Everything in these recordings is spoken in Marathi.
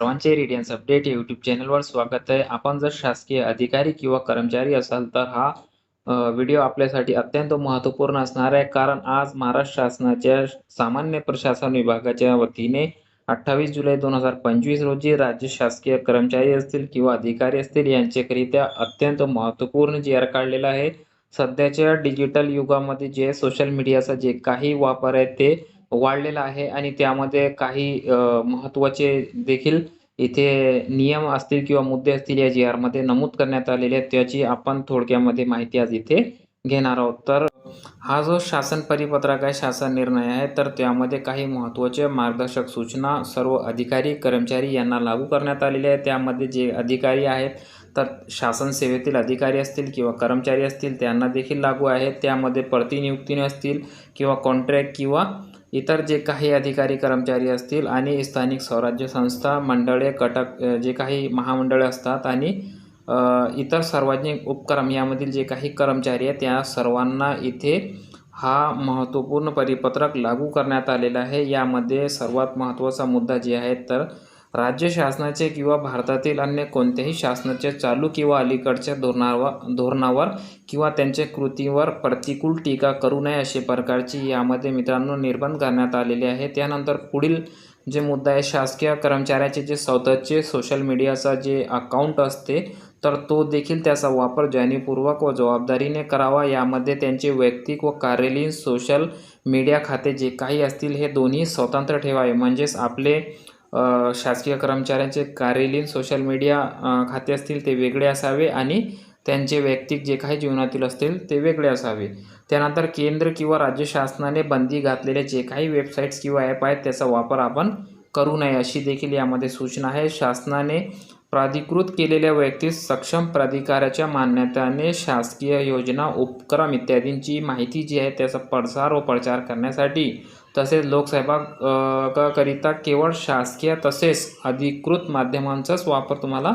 सर्वांचे रेडियन्स अपडेट या यूट्यूब चॅनलवर स्वागत आहे. आपण जर शासकीय अधिकारी किंवा कर्मचारी असाल तर हा व्हिडिओ आपल्यासाठी अत्यंत महत्त्वपूर्ण असणार आहे. कारण आज महाराष्ट्र शासनाच्या सामान्य प्रशासन विभागाच्या वतीने अठ्ठावीस जुलै दोन हजार पंचवीस रोजी राज्य शासकीय कर्मचारी असतील किंवा अधिकारी असतील यांच्याकरिता अत्यंत महत्त्वपूर्ण जी आर काढलेला आहे. सध्याच्या डिजिटल युगामध्ये जे सोशल मीडियाचा जे काही वापर आहे ते वाढलेला आहे आणि त्यामध्ये काही महत्त्वाचे देखील इथे नियम असतील किंवा मुद्दे असतील या जी आरमध्ये नमूद करण्यात आलेले आहेत त्याची आपण थोडक्यामध्ये माहिती आज इथे घेणार आहोत. तर हा जो शासन परिपत्रक आहे शासन निर्णय आहे तर त्यामध्ये काही महत्त्वाचे मार्गदर्शक सूचना सर्व अधिकारी कर्मचारी यांना लागू करण्यात आलेले आहे त्यामध्ये जे अधिकारी आहेत तर शासन सेवेतील अधिकारी असतील किंवा कर्मचारी असतील त्यांना देखील लागू आहेत. त्यामध्ये प्रतिनियुक्तीने असतील किंवा कॉन्ट्रॅक्ट किंवा इतर जे काही अधिकारी कर्मचारी असतील आणि स्थानिक स्वराज्य संस्था मंडळे कटक जे काही महामंडळे असतात आणि इतर सार्वजनिक उपक्रम यामधील जे काही कर्मचारी आहेत त्या सर्वांना इथे हा महत्त्वपूर्ण परिपत्रक लागू करण्यात आलेला आहे. यामध्ये सर्वात महत्त्वाचा मुद्दा जे आहे तर राज्य शासनाचे किंवा भारतातील अन्य कोणत्याही शासनाच्या चालू किंवा अलीकडच्या धोरणावर धोरणावर किंवा त्यांच्या कृतीवर प्रतिकूल टीका करू नये अशा प्रकारची यामध्ये मित्रांनो निर्बंध करण्यात आलेले आहे. त्यानंतर पुढील जे मुद्दा आहे शासकीय कर्मचाऱ्याचे जे स्वतःचे सोशल मीडियाचा जे अकाउंट असते तर तो देखील त्याचा वापर जाणीवपूर्वक व जबाबदारीने करावा. यामध्ये त्यांचे वैयक्तिक व कार्यालयीन सोशल मीडिया खाते जे काही असतील हे दोन्ही स्वतंत्र ठेवावे. म्हणजेच आपले शासकीय कर्मचाऱ्यांचे कार्यालयीन सोशल मीडिया खाते असतील ते वेगळे असावे आणि त्यांचे वैयक्तिक जे काही जीवनातील असतील ते वेगळे असावे. त्यानंतर केंद्र किंवा राज्य शासनाने बंदी घातलेले जे काही वेबसाईट्स किंवा ॲप आहेत त्याचा वापर आपण करू नये अशी देखील यामध्ये सूचना आहे. शासनाने प्राधिकृत केलेल्या व्यक्तीस सक्षम प्राधिकाराच्या मान्यतेने शासकीय योजना उपक्रम इत्यादींची माहिती जी आहे त्याचा प्रसार व प्रचार करण्यासाठी तसेच लोकसहभागाकरिता केवळ शासकीय तसेच अधिकृत माध्यमांचाच वापर तुम्हाला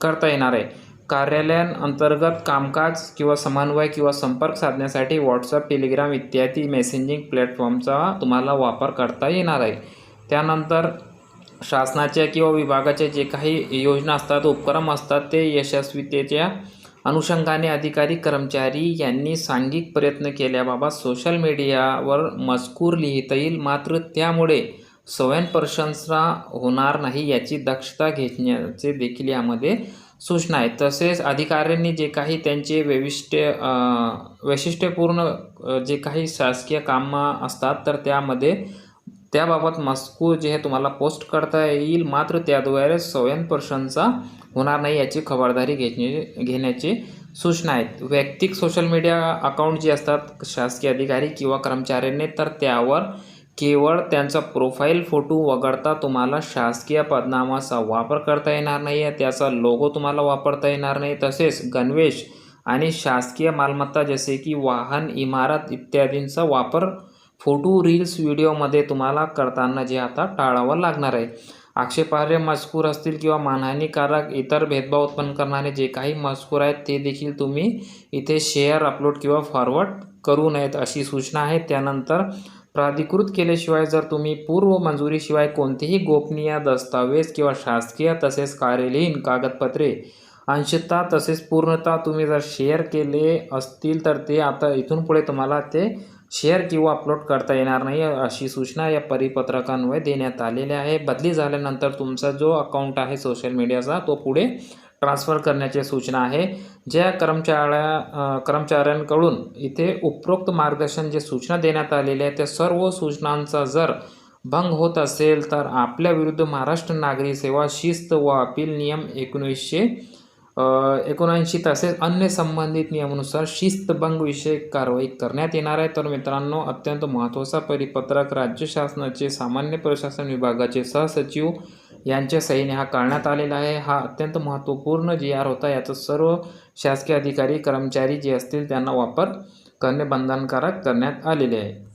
करता येणार आहे. कार्यालयांअंतर्गत कामकाज किंवा समन्वय किंवा संपर्क साधण्यासाठी व्हॉट्सअप टेलिग्राम इत्यादी मेसेजिंग प्लॅटफॉर्मचा तुम्हाला वापर करता येणार आहे. त्यानंतर शासनाच्या किंवा विभागाच्या जे काही योजना असतात उपक्रम असतात ते यशस्वीतेच्या अनुषंगाने अधिकारी कर्मचारी यांनी सांघिक प्रयत्न केल्याबाबत सोशल मीडियावर मजकूर लिहिता येईल. मात्र त्यामुळे स्वयंप्रशंसा होणार नाही याची दक्षता घेण्याचे देखील यामध्ये सूचना आहेत तसेच अधिकाऱ्यांनी जे काही त्यांचे वैशिष्ट्य वैशिष्ट्यपूर्ण जे काही शासकीय कामं असतात तर त्यामध्ये त्याबाबत मजकूर जे आहे तुम्हाला पोस्ट करता येईल मात्र त्याद्वारे स्वयंप्रशंसा होणार नाही याची खबरदारी घेणे घेण्याची सूचना आहेत वैयक्तिक सोशल मीडिया अकाउंट जे असतात शासकीय अधिकारी किंवा कर्मचाऱ्यांनी तर त्यावर केवळ त्यांचा प्रोफाईल फोटो वगळता तुम्हाला शासकीय पदनामाचा वापर करता येणार नाही आहे त्याचा लोगो तुम्हाला वापरता येणार नाही. तसेच गणवेश आणि शासकीय मालमत्ता जसे की वाहन इमारत इत्यादींचा वापर फोटो रील्स व्हिडिओमध्ये तुम्हाला करताना जे आता टाळावं लागणार आहे. आक्षेपार्ह मजकूर असतील किंवा मानहानीकारक इतर भेदभाव उत्पन्न करणारे जे काही मजकूर आहेत ते देखील तुम्ही इथे शेअर अपलोड किंवा फॉरवर्ड करू नयेत अशी सूचना आहे. त्यानंतर प्राधिकृत केल्याशिवाय जर तुम्ही पूर्व मंजुरीशिवाय कोणतेही गोपनीय दस्तावेज किंवा शासकीय तसेच कार्यालयीन कागदपत्रे अंशतः तसेच पूर्णतः तुम्ही जर शेअर केले असतील तर ते आता इथून पुढे तुम्हाला ते शेअर किंवा अपलोड करता येणार नाही अशी सूचना या परिपत्रकान्वये देण्यात आलेल्या आहे. बदली झाल्यानंतर तुमचा जो अकाउंट आहे सोशल मीडियाचा तो पुढे ट्रान्स्फर करण्याची सूचना आहे. ज्या कर्मचाऱ्या कर्मचाऱ्यांकडून इथे उपरोक्त मार्गदर्शन जे सूचना देण्यात आलेल्या आहेत त्या सर्व सूचनांचा जर भंग होत असेल तर आपल्या विरुद्ध महाराष्ट्र नागरी सेवा शिस्त व अपील नियम एकोणीसशे एकोणऐंशी तसेच अन्य संबंधित नियमानुसार शिस्तभंग विषयक कारवाई करण्यात येणार आहे. तर मित्रांनो अत्यंत महत्त्वाचा परिपत्रक राज्य शासनाचे सामान्य प्रशासन विभागाचे सहसचिव यांच्या सहीने हा काढण्यात आलेला आहे. हा अत्यंत महत्त्वपूर्ण जी आर होता याचा सर्व शासकीय अधिकारी कर्मचारी जे असतील त्यांना वापर करणे बंधनकारक करण्यात आलेले आहे.